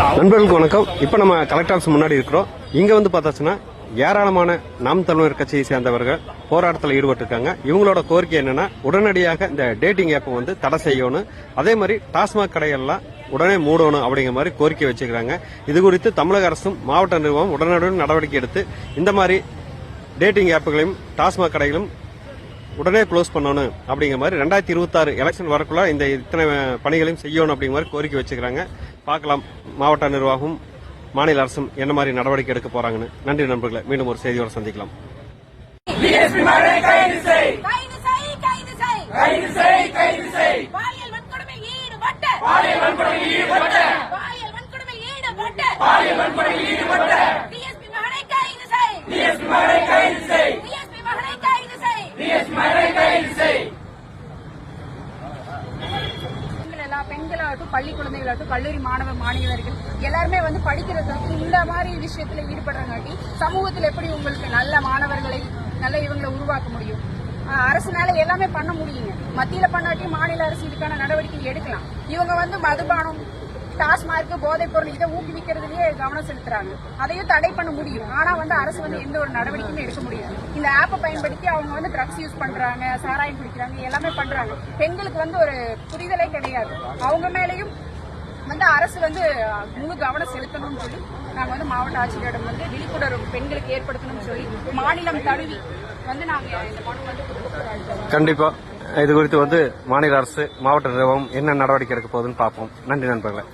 நண்பர்களுக்கு வணக்கம். இப்போ நம்ம கலெக்டர் ஆஃபீஸ் முன்னாடி இருக்கிறோம். இங்க வந்து பார்த்தாச்சுன்னா ஏராளமான நாம் தமிழர் கட்சியை சேர்ந்தவர்கள் போராட்டத்தில் ஈடுபட்டிருக்காங்க. இவங்களோட கோரிக்கை என்னன்னா உடனடியாக இந்த டேட்டிங் ஆப்பை வந்து தடை செய்யணும். அதே மாதிரி டாஸ்மாக் கடைகள்லாம் உடனே மூடணும் அப்படிங்கிற மாதிரி கோரிக்கை வச்சுக்கிறாங்க. இது குறித்து தமிழக அரசும் மாவட்ட நிர்வாகம் உடனடியாக நடவடிக்கை எடுத்து இந்த மாதிரி டேட்டிங் ஆப்புகளையும் டாஸ்மாக் கடைகளும் உடனே க்ளோஸ் பண்ணணும் அப்படிங்கிற மாதிரி ரெண்டாயிரத்தி இருபத்தாறு எலெக்ஷன் வரக்குள்ள இந்த இத்தனை பணிகளையும் செய்யணும் அப்படிங்கிற மாதிரி கோரிக்கை வச்சுக்கிறாங்க. பார்க்கலாம் மாவட்ட நிர்வாகம் மாநில அரசும் என்ன மாதிரி நடவடிக்கை எடுக்க போறாங்கன்னு. நன்றி நண்பர்களே மீண்டும் ஒரு செய்தியோட சந்திக்கலாம். பாலியல் வன்கொடுமையில் ஈடுபட்ட. பெண்களாகட்டும் பள்ளி குழந்தைகளாகட்டும் கல்லூரி மாணவ மாணவியர்கள் எல்லாருமே வந்து படிக்கிறதுக்கு இந்த மாதிரி விஷயத்துல ஈடுபடுறங்காட்டி சமூகத்தில் எப்படி உங்களுக்கு நல்ல மாணவர்களை நல்ல இவங்களை உருவாக்க முடியும்? அரசுனால எல்லாமே பண்ண முடியுங்க. மத்தியில பண்ணாட்டி மாநில அரசு இதுக்கான நடவடிக்கை எடுக்கலாம். இவங்க வந்து மதுபானம் டாஸ்மார்க் போதைப் பொருள் இதை ஊக்குவிக்கிறதுலயே கவனம் செலுத்துறாங்க. அதையும் தடை பண்ண முடியும். ஆனா வந்து அரசு வந்து எந்த ஒரு நடவடிக்கையும் எடுக்க முடியாது. இந்த ஆப்பை பயன்படுத்தி அவங்க வந்து ட்ரக்ஸ் யூஸ் பண்றாங்க சாராயம் குடிக்கிறாங்க எல்லாமே பண்றாங்க. பெண்களுக்கு வந்து ஒரு புரிதலே கிடையாது. அவங்க மேலேயும் வந்து அரசு வந்து முழு கவனம் செலுத்தணும்னு சொல்லி நாங்க வந்து மாவட்ட ஆட்சியரிடம் வந்து விழிப்புணர்வு பெண்களுக்கு ஏற்படுத்தணும்னு சொல்லி மாநிலம் தழுவி வந்து நாங்க இந்த மனு வந்து கண்டிப்பா. இது குறித்து வந்து மாநில அரசு மாவட்ட நிர்வாகம் என்ன நடவடிக்கை எடுக்க போகுதுன்னு பார்ப்போம். நன்றி நண்பர்களே.